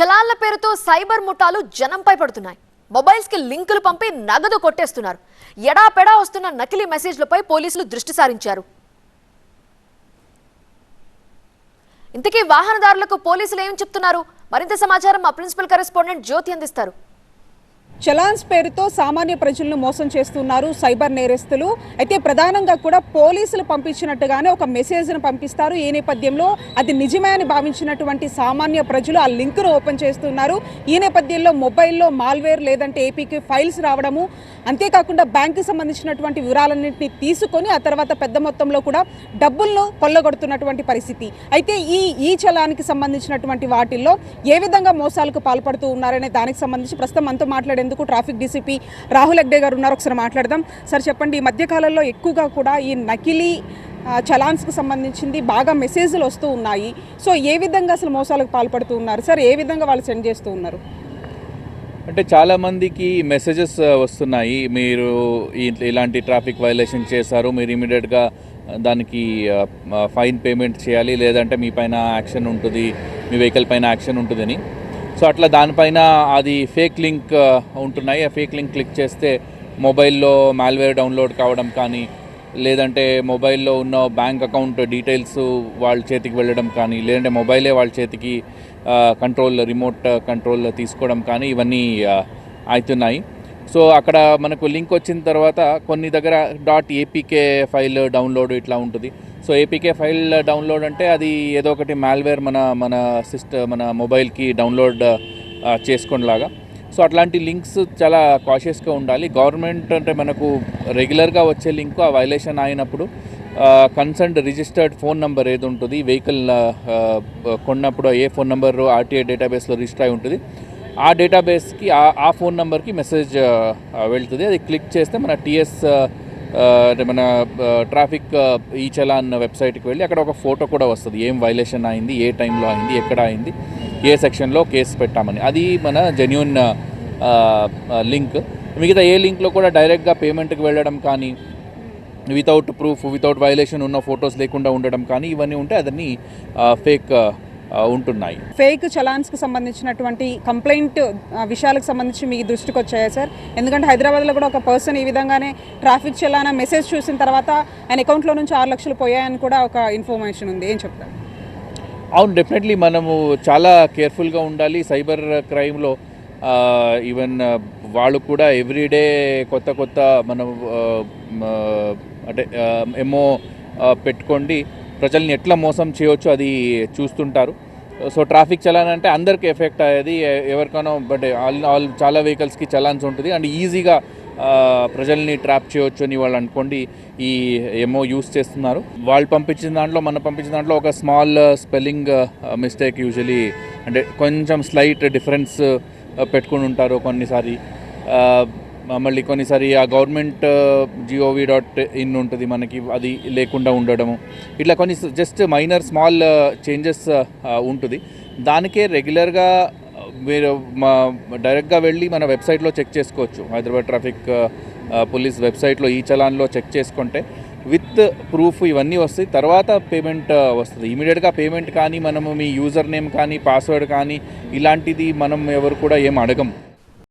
చలాన్ల పేరుతో సైబర్ ముఠాలు జనంపై పడుతున్నాయి. మొబైల్స్కి లింకులు పంపి నగదు కొట్టేస్తున్నారు. ఎడాపెడా వస్తున్న నకిలీ మెసేజ్లపై పోలీసులు దృష్టి సారించారు. ఇంతకీ వాహనదారులకు పోలీసులు ఏం చెప్తున్నారు? మరింత సమాచారం మా ప్రిన్సిపల్ కరెస్పాండెంట్ జ్యోతి అందిస్తారు. చలాన్స్ పేరుతో సామాన్య ప్రజలను మోసం చేస్తున్నారు సైబర్ నేరస్తులు. అయితే ప్రధానంగా కూడా పోలీసులు పంపించినట్టుగానే ఒక మెసేజ్ను పంపిస్తారు. ఈ నేపథ్యంలో అది నిజమే అని భావించినటువంటి సామాన్య ప్రజలు ఆ లింక్ను ఓపెన్ చేస్తున్నారు. ఈ నేపథ్యంలో మొబైల్లో మాల్వేర్ లేదంటే ఏపీకి ఫైల్స్ రావడము అంతేకాకుండా బ్యాంకు సంబంధించినటువంటి వివరాలన్నింటినీ తీసుకొని ఆ తర్వాత పెద్ద మొత్తంలో కూడా డబ్బులను కొల్లగొడుతున్నటువంటి పరిస్థితి. అయితే ఈ ఈ చలానికి సంబంధించినటువంటి వాటిల్లో ఏ విధంగా మోసాలకు పాల్పడుతూ ఉన్నారనే దానికి సంబంధించి ప్రస్తుతం మనతో మాట్లాడేందుకు ట్రాఫిక్ డీసీపీ రాహుల్ అగ్డే గారు ఉన్నారు. ఒకసారి మాట్లాడదాం. సార్ చెప్పండి ఈ మధ్యకాలంలో ఎక్కువగా కూడా ఈ నకిలీ చలాన్స్కి సంబంధించింది బాగా మెసేజ్లు వస్తూ ఉన్నాయి. సో ఏ విధంగా అసలు మోసాలకు పాల్పడుతూ ఉన్నారు? సార్ ఏ విధంగా వాళ్ళు సెండ్ చేస్తూ ఉన్నారు? అంటే చాలామందికి మెసేజెస్ వస్తున్నాయి. మీరు ఇలాంటి ట్రాఫిక్ వైలేషన్ చేశారు. మీరు ఇమీడియట్గా దానికి ఫైన్ పేమెంట్ చేయాలి. లేదంటే మీ పైన యాక్షన్ ఉంటుంది. మీ వెహికల్ పైన యాక్షన్ ఉంటుందని. సో అట్లా దానిపైన అది ఫేక్ లింక్ ఉంటున్నాయి. ఆ ఫేక్ లింక్ క్లిక్ చేస్తే మొబైల్లో మాల్వేర్ డౌన్లోడ్ కావడం కానీ లేదంటే మొబైల్లో ఉన్న బ్యాంక్ అకౌంట్ డీటెయిల్స్ వాళ్ళ చేతికి వెళ్ళడం కానీ లేదంటే మొబైలే వాళ్ళ చేతికి కంట్రోల్ రిమోట్ కంట్రోల్ తీసుకోవడం కానీ ఇవన్నీ అవుతున్నాయి సో అక్కడ మనకు లింక్ వచ్చిన తర్వాత కొన్ని దగ్గర డాట్ ఏపీకే ఫైల్ డౌన్లోడ్ ఇట్లా ఉంటుంది. సో ఏపీకే ఫైల్ డౌన్లోడ్ అంటే అది ఏదో ఒకటి మాల్వేర్ మన మన సిస్ట మన మొబైల్కి డౌన్లోడ్ చేసుకునేలాగా. సో అట్లాంటి లింక్స్ చాలా కాషియస్గా ఉండాలి. గవర్నమెంట్ అంటే మనకు రెగ్యులర్గా వచ్చే లింక్ ఆ వైలేషన్ అయినప్పుడు కన్సర్న్ రిజిస్టర్డ్ ఫోన్ నెంబర్ ఏది ఉంటుంది వెహికల్ కొన్నప్పుడు ఏ ఫోన్ నెంబర్ ఆర్టీఐ డేటాబేస్లో రిజిస్టర్ అయి ఉంటుంది. ఆ డేటాబేస్కి ఆ ఆ ఫోన్ నెంబర్కి మెసేజ్ వెళ్తుంది. అది క్లిక్ చేస్తే మన టీఎస్ మన ట్రాఫిక్ ఈ చలాన్ వెబ్సైట్కి వెళ్ళి అక్కడ ఒక ఫోటో కూడా వస్తుంది. ఏం వైలేషన్ అయింది ఏ టైంలో అయింది ఎక్కడ అయింది ఏ సెక్షన్లో కేసు పెట్టామని. అది మన జెన్యున్ లింక్ మిగతా ఏ లింక్లో కూడా డైరెక్ట్గా పేమెంట్కి వెళ్ళడం కానీ వితౌట్ ప్రూఫ్ వితౌట్ వైలేషన్ ఉన్న ఫొటోస్ లేకుండా ఉండడం కానీ ఇవన్నీ ఉంటే అదన్నీ ఫేక్ ఉంటున్నాయి. ఫేక్ చలాన్స్కి సంబంధించినటువంటి కంప్లైంట్ విషయాలకు సంబంధించి మీ దృష్టికి వచ్చాయా సార్? ఎందుకంటే హైదరాబాద్లో కూడా ఒక పర్సన్ ఈ విధంగానే ట్రాఫిక్ చలానా మెసేజ్ చూసిన తర్వాత ఆయన అకౌంట్లో నుంచి ఆరు లక్షలు పోయాయని కూడా ఒక ఇన్ఫర్మేషన్ ఉంది. ఏం చెప్తారు? అవును డెఫినెట్లీ మనము చాలా కేర్ఫుల్గా ఉండాలి. సైబర్ క్రైమ్లో ఈవెన్ వాళ్ళు కూడా ఎవ్రీడే కొత్త కొత్త మనం అంటే ఎమో పెట్టుకోండి. ప్రజల్ని ఎట్లా మోసం చేయవచ్చు అది చూస్తుంటారు. సో ట్రాఫిక్ చలాన్ అంటే అందరికి ఎఫెక్ట్ అయ్యేది ఎవరికైనా బట్ ఆల్ ఆల్ చాలా వెహికల్స్కి చలాన్స్ ఉంటుంది. అండ్ ఈజీగా ప్రజల్ని ట్రాప్ చేయొచ్చు అని వాళ్ళు అనుకోండి ఈ ఏమో యూస్ చేస్తున్నారు. వాళ్ళు పంపించిన దాంట్లో మనం పంపించిన దాంట్లో ఒక స్మాల్ స్పెల్లింగ్ మిస్టేక్ యూజువలీ అంటే కొంచెం స్లైట్ డిఫరెన్స్ పెట్టుకుని ఉంటారు కొన్నిసారి. మళ్ళీ కొన్నిసారి ఆ గవర్నమెంట్ జిఓవి డాట్ ఇన్ ఉంటుంది మనకి అది లేకుండా ఉండడము. ఇట్లా కొన్ని జస్ట్ మైనర్ స్మాల్ చేంజెస్ ఉంటుంది. దానికే రెగ్యులర్గా మీరు మా డైరెక్ట్గా వెళ్ళి మన వెబ్సైట్లో చెక్ చేసుకోవచ్చు. హైదరాబాద్ ట్రాఫిక్ పోలీస్ వెబ్సైట్లో ఈ చలాన్లో చెక్ చేసుకుంటే విత్ ప్రూఫ్ ఇవన్నీ వస్తాయి. తర్వాత పేమెంట్ వస్తుంది. ఇమీడియట్గా పేమెంట్ కానీ మనము మీ యూజర్ నేమ్ కానీ పాస్వర్డ్ కానీ ఇలాంటిది మనం ఎవరు కూడా ఏం అడగం